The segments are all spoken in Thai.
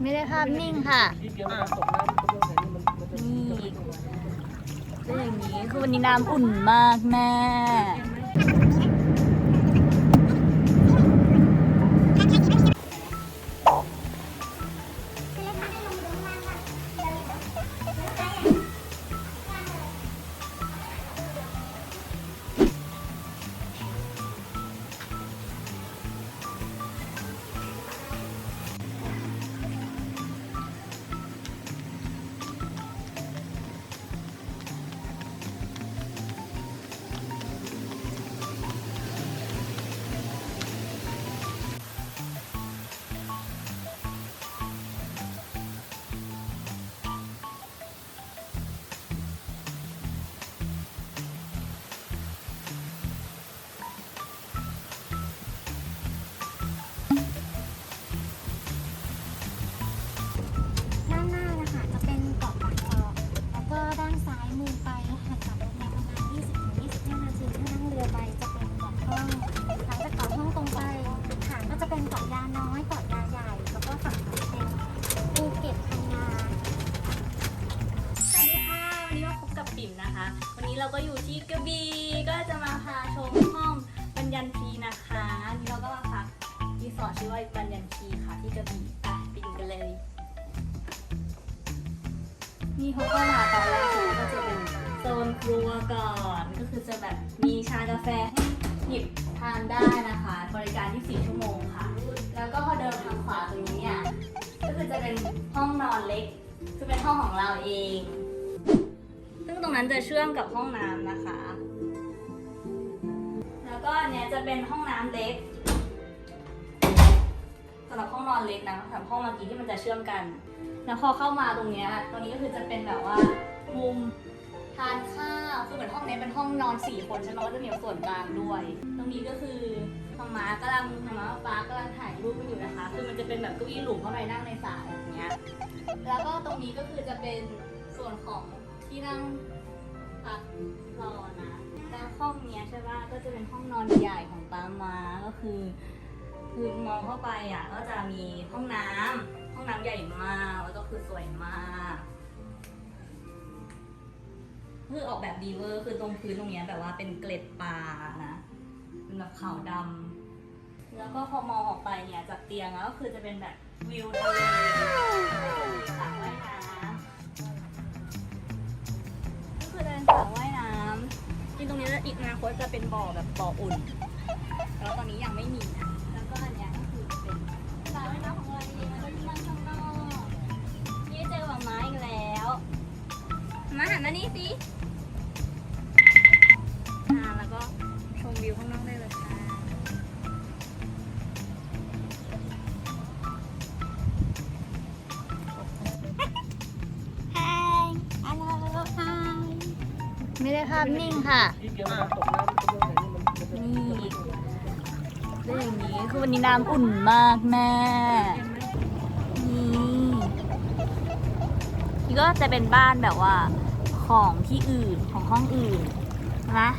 ไม่ได้ภาพนิ่งค่ะที่เกี่ยวกับตกน้ำก็เรื่องค่ะ นี่ก็อย่างนี้คือวันนี้น้ำอุ่นมากแม่ นี้เราก็อยู่ที่กระบี่ก็จะมาพาชมห้องบัญญันทีนะคะอันนี้เราก็มาพักรีสอร์ทชื่อว่าบัญญันทีค่ะที่กระบี่ไปไปดูกันเลยนี่เขาก็มาตอนแรกนะก็จะเป็นโซนครัวก่อนก็คือจะแบบมีชากาแฟให้หยิบทานได้นะคะ บริการ 24 ชั่วโมงค่ะ แล้วก็พอเดินทางขวาตรงนี้เนี่ยก็คือจะเป็นห้องนอนเล็กคือเป็นห้องของเราเอง ตรงนั้นจะเชื่อมกับห้องน้ำนะคะ แล้วก็อันเนี้ยจะเป็นห้องน้ำเล็กสำหรับห้องนอนเล็กนะสำหรับห้องเมื่อกี้ที่มันจะเชื่อมกัน แล้วพอเข้ามาตรงเนี้ยตรงนี้ก็คือจะเป็นแบบว่ามุมทานข้าวคือเหมือนห้องนี้เป็นห้องนอนสี่คนใช่ไหมก็จะมีส่วนกลางด้วย ตรงนี้ก็คือทางม้ากำลังทางม้าฟ้ากำลังถ่ายรูปกันอยู่นะคะ คือมันจะเป็นแบบเก้าอี้หลุมเข้าไปนั่งในสระอย่างเงี้ย แล้วก็ตรงนี้ก็คือจะเป็นส่วนของที่นั่ง พักรอนะแล้วห้องเนี้ยใช่ป่ะก็จะเป็นห้องนอนใหญ่ของป้ามาก็คือคือมองเข้าไปอะก็จะมีห้องน้ำห้องน้ำใหญ่มากแล้วก็คือสวยมากคือออกแบบดีเวอร์คือตรงพื้นตรงเนี้ยแบบว่าเป็นเกล็ดปลานะเป็นแบบขาวดำแล้วก็พอมองออกไปเนี่ยจากเตียงอะก็คือจะเป็นแบบวิวทะเล จริงตรงนี้จะอีกอนาคตจะเป็นบ่อแบบบ่ออุ่น แล้วตอนนี้ยังไม่มีนะ แล้วก็อันเนี้ยก็คือเป็นสระว่ายน้ำของ ไม่ได้ภาพนิ่งค่ะที่เกี่ยวกับตกน้ำก็เรื่องค่ะ นี่เป็นอย่างนี้ คือวันนี้น้ำอุ่นมากแม่ นี่นี่ก็จะเป็นบ้านแบบว่าของที่อื่นของห้องอื่นนะ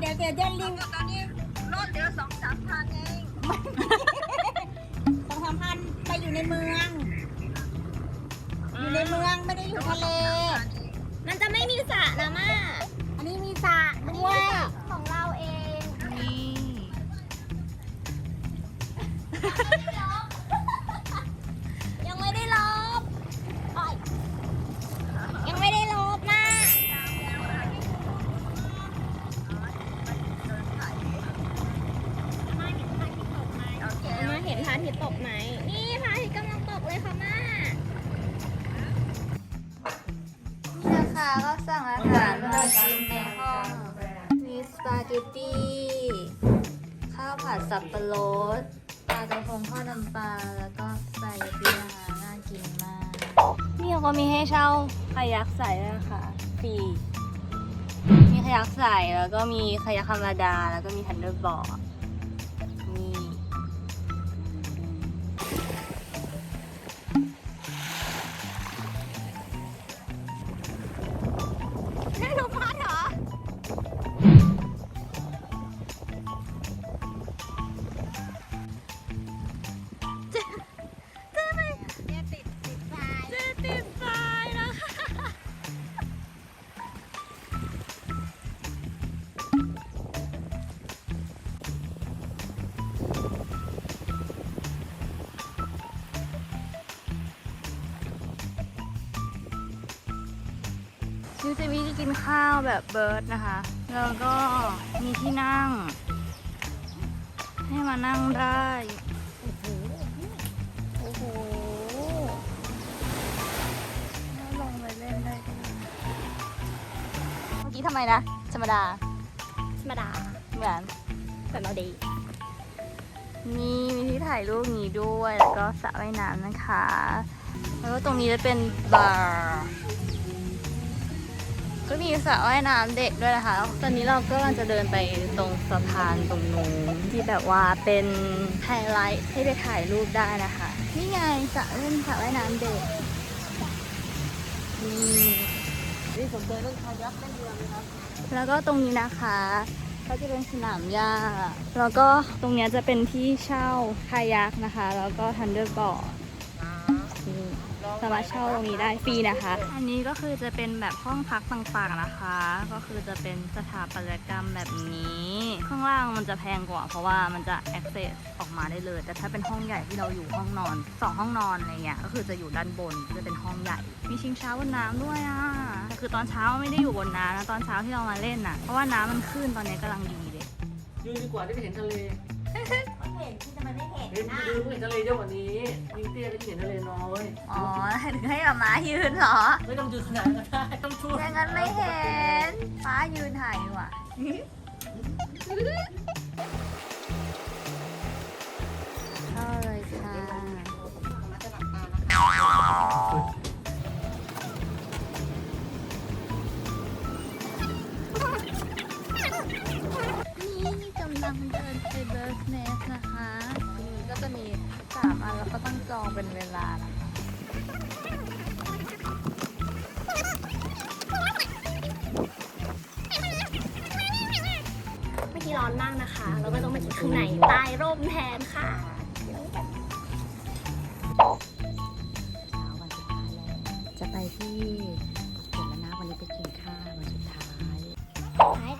เดี๋ยวเดี๋ยวเดี๋ยวรีบตอนนี้ลดเหลือสองสามพันเองสองสามพันไปอยู่ในเมือง อยู่ในเมืองไม่ได้อยู่ทะเล มันจะไม่มีสระนะม่า ตกไหม นี่พระอาทิตย์กำลังตกเลยค่ะม่านี่นะคะก็สั่งอาหารมากินในห้องมีสปาเกตตี้ ข้าวผัดสับปะรดปลากระพงทอดน้ำปลาแล้วก็สปาเกตตี้เขามีให้เช่าคายักใส่ด้วยนะคะฟรีมีคายักใส่แล้วก็มีคายักธรรมดา แล้วก็มีทันเดอร์บอร์ ยูจะมีที่กินข้าวแบบเบิร์ดนะคะ แล้วก็มีที่นั่ง ให้มานั่งได้ โอ้โห โอ้โหแล้วลงไปเล่นได้ด้วยเมื่อกี้ทำไมนะธรรมดาธรรมดาเหมือนแบบเราดี นี่มีที่ถ่ายรูปนี้ด้วย แล้วก็สระว่ายน้ำนะคะ แล้วก็ตรงนี้จะเป็นบาร์ ก็มีสระว่ายน้ำเด็กด้วยนะคะแล้วตอนนี้เราก็กำลังจะเดินไปตรงสะพานตรงนู้นที่แบบว่าเป็นไฮไลท์ให้ไปถ่ายรูปได้นะคะ นี่ไงสระเล่นสระว่ายน้ำเด็กนี่นี่สนใจเรื่องคายักเล่นเรือไหมครับแล้วก็ตรงนี้นะคะก็จะเป็นสนามหญ้าแล้วก็ตรงนี้จะเป็นที่เช่าคายักนะคะ แล้วก็ทันเดอร์บอร์ด สามารถเช่าตรงนี้ได้ฟรีนะคะ อันนี้ก็คือจะเป็นแบบห้องพักต่างๆนะคะ ก็คือจะเป็นสถาปัตยกรรมแบบนี้ ข้างล่างมันจะแพงกว่า เพราะว่ามันจะ access ออกมาได้เลย แต่ถ้าเป็นห้องใหญ่ที่เราอยู่ห้องนอนสองห้องนอนอะไรเงี้ยก็คือจะอยู่ด้านบนจะเป็นห้องใหญ่ มีชิงช้าบนน้ำด้วยอะแต่คือตอนเช้าไม่ได้อยู่บนน้ำนะตอนเช้าที่เรามาเล่นน่ะเพราะว่าน้ำมันขึ้นตอนนี้กำลังดีเลยยืนดีกว่าได้ไปเห็นทะเลเห็นที่จะมันไม่เห็นเห็นนะยืนเห็นทะเลเยอะกว่านี้ยิงเตี้ยก็จะเห็นทะเลน้อยอ๋อถึงให้กับม้ายืนเหรอไม่ต้องยืนขนาดนั้นก็ได้ต้องช่วยอย่างนั้นไม่เห็น ฟ้ายืนถ่ายดีกว่าเข้าาเพิ่อไปเบิร์กเนสนะคะนี่ก็จะมีสามอันแล้วก็ต้องจองเป็นเวลาเมื่อกี้ร้อนมากนะคะ เราก็ต้องมากินข้างในใต้ร่มแทนค่ะจะไปที่เขียนแล้วนะวันนี้ไปกินข้าววันสุดท้าย ท้าย